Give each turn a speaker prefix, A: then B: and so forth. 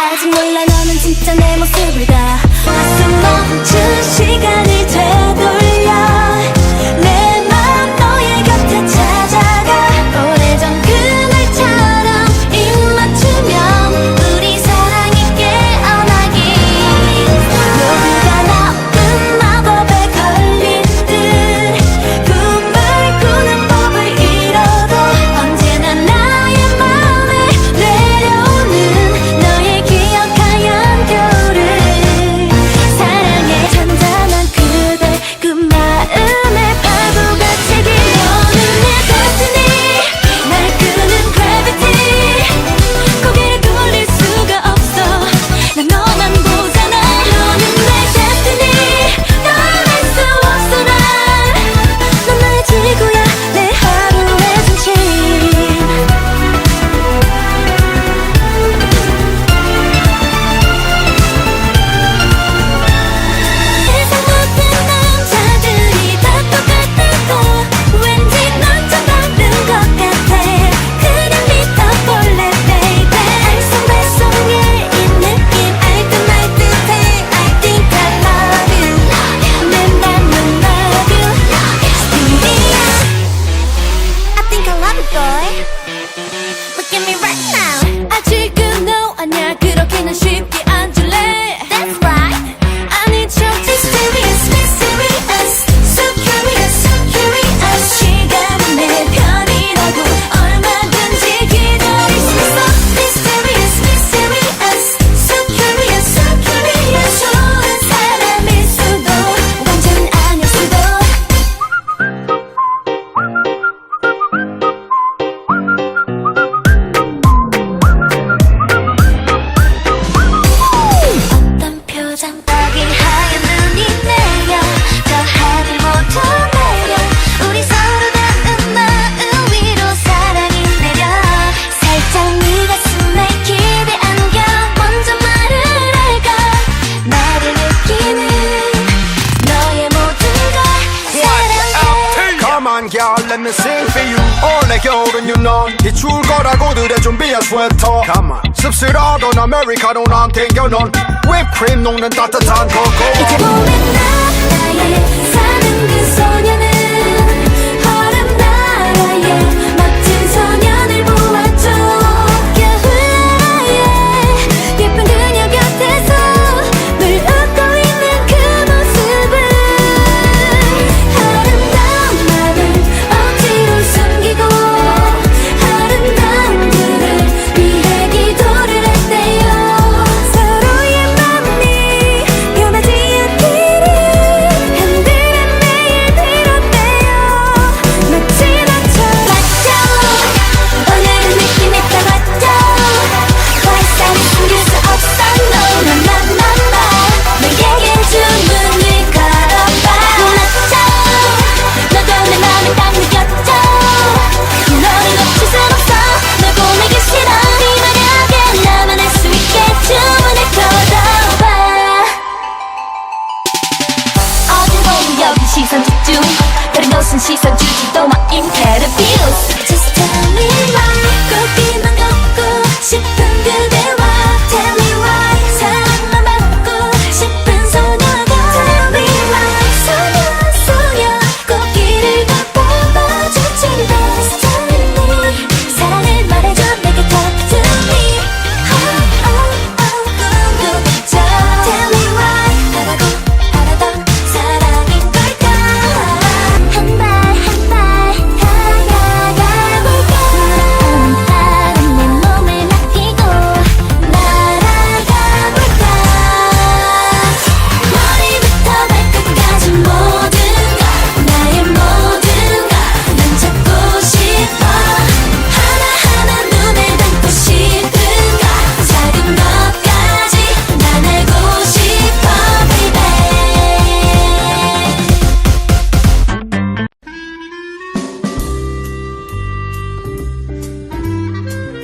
A: 아직 몰라 너는 진짜 내 모습을 다 숨 멈춘 시간이 돼. boy Look at me right now 아 지금 너 아냐 그렇게는 쉽게
B: let me sing for you. 어, 올해 겨울은 you know. 이 추울 거라고 그래 준비한 스웨터 씁쓸하던 아메리카노 난 땡겨 넌 whipped cream 녹는 따뜻한 코코 이제
A: 봄엔 나의 사는 그 소년